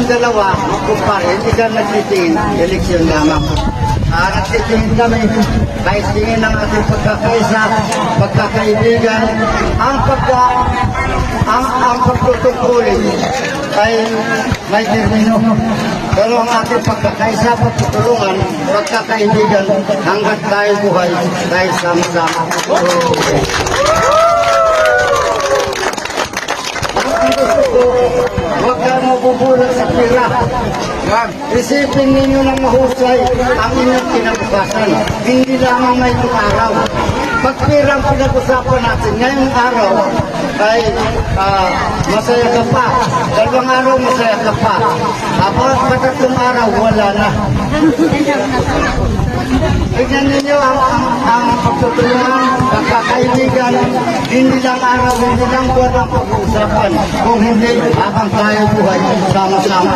kaming dalawa, kumpare, hindi ka nagtitingin, eleksyon lamang. Ah, nagtitingin kami, kahit tingin ng ating pagkakaisa, pagkakaibigan, ang pagka, ang, ang pagtutungkulin ay may termino. Pero ang ating pagkakaisa, pagtutulungan, pagkakaibigan, hanggat tayo buhay, tayo sama-sama. Ang pira. Isipin ninyo ng mahusay ang inyong kinabukasan. Hindi lamang may araw. Pag pira ang pinag-usapan natin ngayong araw, ay ah, masaya ka pa. Dalawang araw masaya ka pa. Tapos pagkatong araw, wala na. Tignan ninyo ang, ang, ang pagtutulungan, pagkakaibigan, hindi lang araw, hindi lang buwan ang pag-uusapan. Kung hindi, habang tayo buhay, sama-sama.